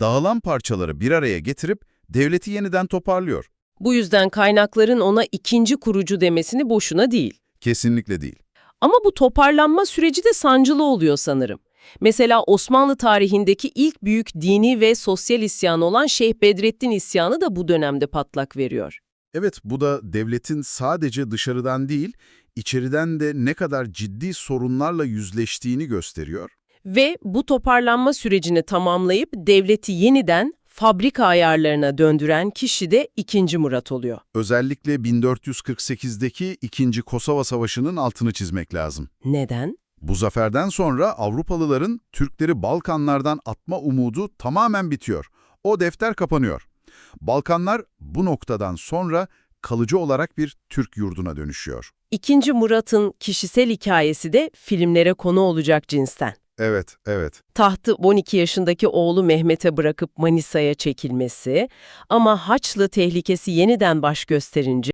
dağılan parçaları bir araya getirip devleti yeniden toparlıyor. Bu yüzden kaynakların ona ikinci kurucu demesini boşuna değil. Kesinlikle değil. Ama bu toparlanma süreci de sancılı oluyor sanırım. Mesela Osmanlı tarihindeki ilk büyük dini ve sosyal isyan olan Şeyh Bedrettin isyanı da bu dönemde patlak veriyor. Evet, bu da devletin sadece dışarıdan değil, içeriden de ne kadar ciddi sorunlarla yüzleştiğini gösteriyor. Ve bu toparlanma sürecini tamamlayıp devleti yeniden fabrika ayarlarına döndüren kişi de 2. Murat oluyor. Özellikle 1448'deki 2. Kosova Savaşı'nın altını çizmek lazım. Neden? Bu zaferden sonra Avrupalıların Türkleri Balkanlardan atma umudu tamamen bitiyor. O defter kapanıyor. Balkanlar bu noktadan sonra kalıcı olarak bir Türk yurduna dönüşüyor. 2. Murat'ın kişisel hikayesi de filmlere konu olacak cinsten. Evet, evet. Tahtı 12 yaşındaki oğlu Mehmet'e bırakıp Manisa'ya çekilmesi ama Haçlı tehlikesi yeniden baş gösterince